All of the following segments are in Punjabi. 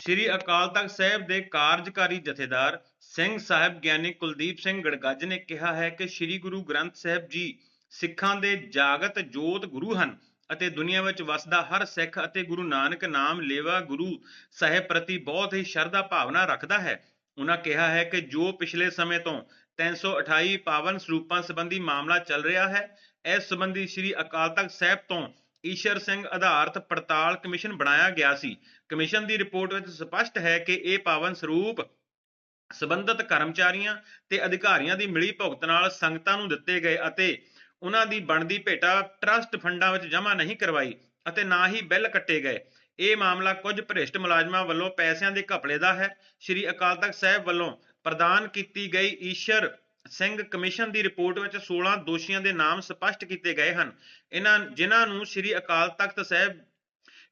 ਸ੍ਰੀ ਅਕਾਲ ਤਖਤ ਸਾਹਿਬ ਦੇ ਕਾਰਜਕਾਰੀ ਜਥੇਦਾਰ ਸਿੰਘ ਸਾਹਿਬ ਗਿਆਨੀ ਕੁਲਦੀਪ ਸਿੰਘ ਗੜਗੱਜ ਨੇ ਕਿਹਾ ਹੈ ਕਿ ਸ੍ਰੀ ਗੁਰੂ ਗ੍ਰੰਥ ਸਾਹਿਬ ਜੀ ਸਿੱਖਾਂ ਦੇ ਜਾਗਤ ਜੋਤ ਗੁਰੂ ਹਨ ਅਤੇ ਦੁਨੀਆ ਵਿੱਚ ਵਸਦਾ ਹਰ ਸਿੱਖ ਅਤੇ ਗੁਰੂ ਨਾਨਕ ਨਾਮ ਲੇਵਾ ਗੁਰੂ ਸਾਹਿਬ ਪ੍ਰਤੀ ਬਹੁਤ ਹੀ ਸ਼ਰਧਾ ਭਾਵਨਾ ਰੱਖਦਾ ਹੈ। ਉਹਨਾਂ ਕਿਹਾ ਹੈ ਕਿ ਜੋ ਪਿਛਲੇ ਸਮੇਂ ਤੋਂ 328 ਪਾਵਨ ਸਰੂਪਾਂ ਸੰਬੰਧੀ ਮਾਮਲਾ ਚੱਲ ਰਿਹਾ ਹੈ, ਇਸ ਸੰਬੰਧੀ ਸ੍ਰੀ ਅਕਾਲ ਤਖਤ ਸਾਹਿਬ ਤੋਂ ਈਸ਼ਰ ਸਿੰਘ ਆਧਾਰਤ ਪੜਤਾਲ ਕਮਿਸ਼ਨ ਬਣਾਇਆ ਗਿਆ ਸੀ। ਕਮਿਸ਼ਨ ਦੀ ਰਿਪੋਰਟ ਵਿੱਚ ਸਪਸ਼ਟ ਹੈ ਕਿ ਇਹ ਪਾਵਨ ਸਰੂਪ ਸਬੰਧਤ ਕਰਮਚਾਰੀਆਂ ਤੇ ਅਧਿਕਾਰੀਆਂ ਦੀ ਮਿਲੀ ਭੁਗਤ ਨਾਲ ਸੰਗਤਾਂ ਨੂੰ ਦਿੱਤੇ ਗਏ ਅਤੇ ਉਹਨਾਂ ਦੀ ਬਣਦੀ ਭੇਟਾ ਟਰਸਟ ਫੰਡਾਂ ਵਿੱਚ ਜਮ੍ਹਾਂ ਨਹੀਂ ਕਰਵਾਈ ਅਤੇ ਨਾ ਹੀ ਬਿੱਲ ਕੱਟੇ ਗਏ। ਇਹ ਮਾਮਲਾ ਕੁਝ ਭ੍ਰਿਸ਼ਟ ਮੁਲਾਜ਼ਮਾਂ ਵੱਲੋਂ ਪੈਸਿਆਂ ਦੇ ਘਪਲੇ ਦਾ ਹੈ। ਸ੍ਰੀ ਅਕਾਲ ਤਖਤ ਸਾਹਿਬ ਵੱਲੋਂ ਪ੍ਰਦਾਨ ਕੀਤੀ ਗਈ ਈਸ਼ਰ ਸਿੰਘ ਕਮਿਸ਼ਨ ਦੀ ਰਿਪੋਰਟ ਵਿੱਚ 16 ਦੋਸ਼ੀਆਂ ਦੇ ਨਾਮ ਸਪਸ਼ਟ ਕੀਤੇ ਗਏ ਹਨ। ਇਹਨਾਂ, ਜਿਨ੍ਹਾਂ ਨੂੰ ਸ੍ਰੀ ਅਕਾਲ ਤਖਤ ਸਾਹਿਬ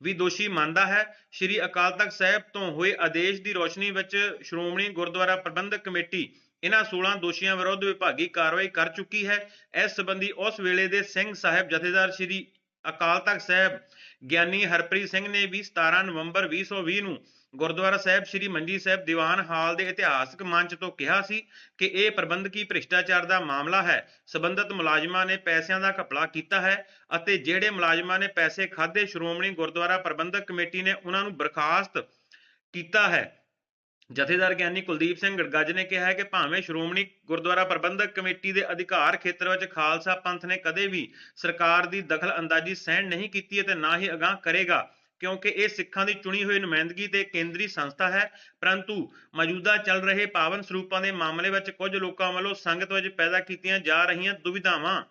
ਵੀ ਦੋਸ਼ੀ ਮੰਨਦਾ ਹੈ, ਸ੍ਰੀ ਅਕਾਲ ਤਖਤ ਸਾਹਿਬ ਤੋਂ ਹੋਏ ਆਦੇਸ਼ ਦੀ ਰੋਸ਼ਨੀ ਵਿੱਚ ਸ਼੍ਰੋਮਣੀ ਗੁਰਦੁਆਰਾ ਪ੍ਰਬੰਧਕ ਕਮੇਟੀ ਇਹਨਾਂ 16 ਦੋਸ਼ੀਆਂ ਵਿਰੁੱਧ ਵਿਭਾਗੀ ਕਾਰਵਾਈ ਕਰ ਚੁੱਕੀ ਹੈ। ਇਸ ਸੰਬੰਧੀ ਉਸ ਵੇਲੇ ਦੇ ਸਿੰਘ ਸਾਹਿਬ ਜਥੇਦਾਰ ਸ੍ਰੀ ਅਕਾਲ ਤਖਤ ਸਾਹਿਬ ਗਿਆਨੀ ਹਰਪ੍ਰੀਤ ਸਿੰਘ ਨੇ ਵੀ 17 ਨਵੰਬਰ 2020 ਨੂੰ ਗੁਰਦੁਆਰਾ ਸਾਹਿਬ ਸ੍ਰੀ ਮੰਜੀ ਸਾਹਿਬ ਦੀਵਾਨ ਹਾਲ ਦੇ ਇਤਿਹਾਸਕ ਮੰਚ ਤੋਂ ਕਿਹਾ ਸੀ ਕਿ ਇਹ ਪ੍ਰਬੰਧਕੀ ਭ੍ਰਿਸ਼ਟਾਚਾਰ ਦਾ ਮਾਮਲਾ ਹੈ, ਸਬੰਧਤ ਮੁਲਾਜ਼ਮਾਂ ਨੇ ਪੈਸਿਆਂ ਦਾ ਘਪਲਾ ਕੀਤਾ ਹੈ ਅਤੇ ਜਿਹੜੇ ਮੁਲਾਜ਼ਮਾਂ ਨੇ ਪੈਸੇ ਖਾਦੇ ਸ਼੍ਰੋਮਣੀ ਗੁਰਦੁਆਰਾ ਪ੍ਰਬੰਧਕ ਕਮੇਟੀ ਨੇ ਉਹਨਾਂ ਨੂੰ ਬਰਖਾਸਤ ਕੀਤਾ ਹੈ। ਜਥੇਦਾਰ ਗਿਆਨੀ ਕੁਲਦੀਪ ਸਿੰਘ ਗੜਗੱਜ ਨੇ ਕਿਹਾ ਹੈ ਕਿ ਭਾਵੇਂ ਸ਼੍ਰੋਮਣੀ ਗੁਰਦੁਆਰਾ ਪ੍ਰਬੰਧਕ ਕਮੇਟੀ ਦੇ ਅਧਿਕਾਰ ਖੇਤਰ ਵਿੱਚ ਖਾਲਸਾ ਪੰਥ ਨੇ ਕਦੇ ਵੀ ਸਰਕਾਰ ਦੀ ਦਖਲ ਅੰਦਾਜ਼ੀ ਸਹਿਣ ਨਹੀਂ ਕੀਤੀ ਅਤੇ ਨਾ ਹੀ ਅਗਾਂਹ ਕਰੇਗਾ। ਕਿਉਂਕਿ ਇਹ ਸਿੱਖਾਂ ਦੀ ਚੁਣੀ ਹੋਈ ਨੁਮਾਇੰਦਗੀ ਤੇ ਕੇਂਦਰੀ ਸੰਸਥਾ ਹੈ। ਪਰੰਤੂ ਮੌਜੂਦਾ ਚੱਲ ਰਹੇ ਪਾਵਨ ਸਰੂਪਾਂ ਦੇ ਮਾਮਲੇ ਵਿੱਚ ਕੁਝ ਲੋਕਾਂ ਵੱਲੋਂ ਸੰਗਤ ਵਿੱਚ ਪੈਦਾ ਕੀਤੀਆਂ ਜਾ ਰਹੀਆਂ ਦੁਵਿਧਾਵਾਂ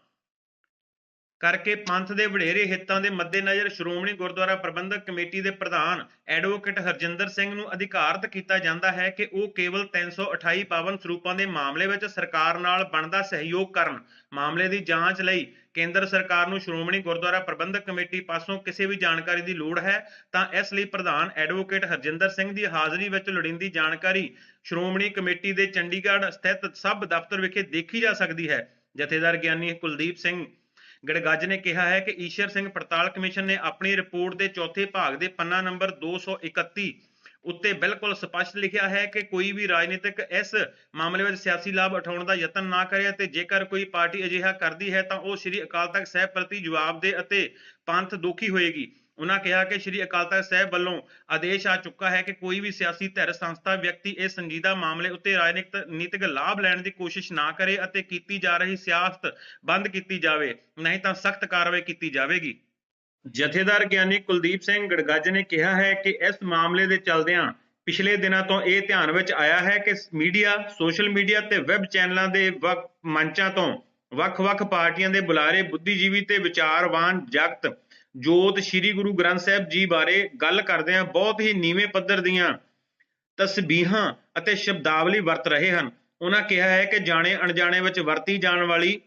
ਕਰਕੇ ਪੰਥ ਦੇ ਵਡੇਰੇ ਹਿੱਤਾਂ ਦੇ ਮੱਦੇਨਜ਼ਰ ਸ਼੍ਰੋਮਣੀ ਗੁਰਦੁਆਰਾ ਪ੍ਰਬੰਧਕ ਕਮੇਟੀ ਦੇ ਪ੍ਰਧਾਨ ਐਡਵੋਕੇਟ ਹਰਜਿੰਦਰ ਸਿੰਘ ਨੂੰ ਅਧਿਕਾਰਤ ਕੀਤਾ ਜਾਂਦਾ ਹੈ ਕਿ ਉਹ ਕੇਵਲ 328 ਪਾਵਨ ਸਰੂਪਾਂ ਦੇ ਮਾਮਲੇ ਵਿੱਚ ਸਰਕਾਰ ਨਾਲ ਬਣਦਾ ਸਹਿਯੋਗ ਕਰਨ। ਮਾਮਲੇ ਦੀ ਜਾਂਚ ਲਈ ਕੇਂਦਰ ਸਰਕਾਰ ਨੂੰ ਸ਼੍ਰੋਮਣੀ ਗੁਰਦੁਆਰਾ ਪ੍ਰਬੰਧਕ ਕਮੇਟੀ ਪਾਸੋਂ ਕਿਸੇ ਵੀ ਜਾਣਕਾਰੀ ਦੀ ਲੋੜ ਹੈ, ਤਾਂ ਇਸ ਲਈ ਪ੍ਰਧਾਨ ਐਡਵੋਕੇਟ ਹਰਜਿੰਦਰ ਸਿੰਘ ਦੀ ਹਾਜ਼ਰੀ ਵਿੱਚ ਲੋੜੀਂਦੀ ਜਾਣਕਾਰੀ ਸ਼੍ਰੋਮਣੀ ਕਮੇਟੀ ਦੇ ਚੰਡੀਗੜ੍ਹ ਸਥਿਤ ਸਬ ਦਫ਼ਤਰ ਵਿਖੇ ਦੇਖੀ ਜਾ ਸਕਦੀ ਹੈ। ਜਥੇਦਾਰ ਗਿਆਨੀ ਕੁਲਦੀਪ ਸਿੰਘ ਗੜਗੱਜ ਨੇ ਕਿਹਾ ਹੈ ਕਿ ਈਸ਼ਰ ਸਿੰਘ ਪੜਤਾਲ ਕਮਿਸ਼ਨ ਨੇ ਆਪਣੀ ਰਿਪੋਰਟ ਦੇ ਚੌਥੇ ਭਾਗ ਦੇ ਪੰਨਾ ਨੰਬਰ 231 ਉੱਤੇ ਬਿਲਕੁਲ ਸਪਸ਼ਟ ਲਿਖਿਆ ਹੈ ਕਿ ਕੋਈ ਵੀ ਰਾਜਨੀਤਿਕ ਇਸ ਮਾਮਲੇ ਵਿੱਚ ਸਿਆਸੀ ਲਾਭ ਉਠਾਉਣ ਦਾ ਯਤਨ ਨਾ ਕਰੇ ਤੇ ਜੇਕਰ ਕੋਈ ਪਾਰਟੀ ਅਜਿਹਾ ਕਰਦੀ ਹੈ ਤਾਂ ਉਹ ਸ੍ਰੀ ਅਕਾਲ ਤਖਤ ਸਾਹਿਬ ਪ੍ਰਤੀ ਜਵਾਬਦੇਹ ਅਤੇ ਪੰਥ ਦੋਖੀ ਹੋਏਗੀ। ਉਹਨਾਂ ਕਿਹਾ ਕਿ ਸ੍ਰੀ ਅਕਾਲ ਤਖਤ ਸਾਹਿਬ ਵੱਲੋਂ ਆਦੇਸ਼ ਆ ਚੁੱਕਾ ਹੈ ਕਿ ਕੋਈ ਵੀ ਸਿਆਸੀ ਧਿਰ, ਸੰਸਥਾ, ਵਿਅਕਤੀ ਇਸ ਸੰਜੀਦਾ ਮਾਮਲੇ ਉੱਤੇ ਰਾਜਨੀਤਿਕ ਨੀਤਿਕ ਲਾਭ ਲੈਣ ਦੀ ਕੋਸ਼ਿਸ਼ ਨਾ ਕਰੇ ਅਤੇ ਕੀਤੀ ਜਾ ਰਹੀ ਸਿਆਸਤ ਬੰਦ ਕੀਤੀ ਜਾਵੇ, ਨਹੀਂ ਤਾਂ ਸਖਤ ਕਾਰਵਾਈ ਕੀਤੀ ਜਾਵੇਗੀ। ਜਥੇਦਾਰ ਗਿਆਨੀ ਕੁਲਦੀਪ ਸਿੰਘ ਗੜਗੱਜ ਨੇ ਕਿਹਾ ਹੈ ਕਿ ਇਸ ਮਾਮਲੇ ਦੇ ਚੱਲਦਿਆਂ ਪਿਛਲੇ ਦਿਨਾਂ ਤੋਂ ਇਹ ਧਿਆਨ ਵਿੱਚ ਆਇਆ ਹੈ ਕਿ ਮੀਡੀਆ, ਸੋਸ਼ਲ ਮੀਡੀਆ ਤੇ ਵੈਬ ਚੈਨਲਾਂ ਦੇ ਵੱਖ ਮੰਚਾਂ ਤੋਂ ਵੱਖ-ਵੱਖ ਪਾਰਟੀਆਂ ਦੇ ਬੁਲਾਰੇ ਬੁੱਧੀਜੀਵੀ ਤੇ ਵਿਚਾਰਵਾਨ ਜਗਤ ਜੋਤ ਸ੍ਰੀ ਗੁਰੂ ਗ੍ਰੰਥ ਸਾਹਿਬ ਜੀ ਬਾਰੇ ਗੱਲ ਕਰਦਿਆਂ ਬਹੁਤ ਹੀ ਨੀਵੇਂ ਪੱਧਰ ਦੀਆਂ ਤਸਬੀਹਾਂ ਅਤੇ ਸ਼ਬਦਾਵਲੀ ਵਰਤ ਰਹੇ ਹਨ। ਉਹਨਾਂ ਕਿਹਾ ਹੈ ਕਿ ਜਾਣੇ ਅਣਜਾਣੇ ਵਿੱਚ ਵਰਤੀ ਜਾਣ ਵਾਲੀ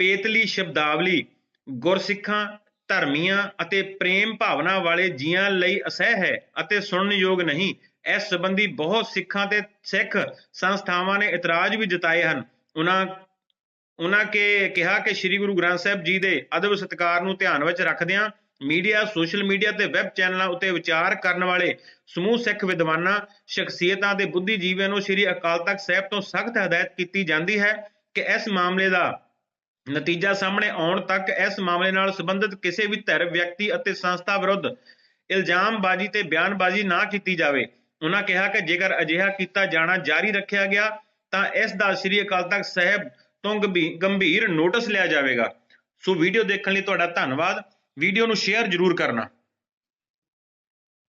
ਪੇਤਲੀ ਸ਼ਬਦਾਵਲੀ ਗੁਰਸਿੱਖਾਂ, ਧਰਮੀਆਂ ਅਤੇ ਪ੍ਰੇਮ ਭਾਵਨਾ ਵਾਲੇ ਜੀਆਂ ਲਈ ਅਸਹਿ ਹੈ ਅਤੇ ਸੁਣਨਯੋਗ ਨਹੀਂ। ਇਸ ਸੰਬੰਧੀ ਬਹੁਤ ਸਿੱਖਾਂ ਤੇ ਸਿੱਖ ਸੰਸਥਾਵਾਂ ਨੇ ਇਤਰਾਜ਼ ਵੀ ਜਤਾਏ ਹਨ। ਉਹਨਾਂ ਉਹਨਾਂ ਕੇ ਕਿਹਾ ਕਿ ਸ੍ਰੀ ਗੁਰੂ ਗ੍ਰੰਥ ਸਾਹਿਬ ਜੀ ਦੇ ਅਦਬ ਸਤਿਕਾਰ ਨੂੰ ਧਿਆਨ ਵਿੱਚ ਰੱਖਦਿਆਂ ਮੀਡੀਆ, ਸੋਸ਼ਲ ਮੀਡੀਆ ਤੇ ਵੈਬ ਚੈਨਲਾਂ ਉੱਤੇ ਵਿਚਾਰ ਕਰਨ ਵਾਲੇ ਸਮੂਹ ਸਿੱਖ ਵਿਦਵਾਨਾਂ, ਸ਼ਖਸੀਅਤਾਂ ਦੇ ਬੁੱਧੀਜੀਵੀਆਂ ਨੂੰ ਸ੍ਰੀ ਅਕਾਲ ਤਖਤ ਸਾਹਿਬ ਤੋਂ ਸਖਤ ਹਦਾਇਤ ਕੀਤੀ ਜਾਂਦੀ ਹੈ ਕਿ ਇਸ ਮਾਮਲੇ ਦਾ ਨਤੀਜਾ ਸਾਹਮਣੇ ਆਉਣ ਤੱਕ ਇਸ ਮਾਮਲੇ ਨਾਲ ਸੰਬੰਧਿਤ ਕਿਸੇ ਵੀ ਧਿਰ, ਵਿਅਕਤੀ ਅਤੇ ਸੰਸਥਾ ਵਿਰੁੱਧ ਇਲਜ਼ਾਮਬਾਜ਼ੀ ਤੇ ਬਿਆਨਬਾਜ਼ੀ ਨਾ ਕੀਤੀ ਜਾਵੇ। ਉਹਨਾਂ ਕਿਹਾ ਕਿ ਜੇਕਰ ਅਜਿਹਾ ਕੀਤਾ ਜਾਣਾ ਜਾਰੀ ਰੱਖਿਆ ਗਿਆ, ਤਾਂ ਇਸ ਦਾ ਸ੍ਰੀ ਅਕਾਲ ਤਖਤ ਸਾਹਿਬ ਤੋਂ ਗੰਭੀ- ਗੰਭੀਰ ਨੋਟਿਸ ਲਿਆ ਜਾਵੇਗਾ। ਸੋ ਵੀਡੀਓ ਦੇਖਣ ਲਈ ਤੁਹਾਡਾ ਧੰਨਵਾਦ। ਵੀਡੀਓ ਨੂੰ ਸ਼ੇਅਰ ਜ਼ਰੂਰ ਕਰਨਾ।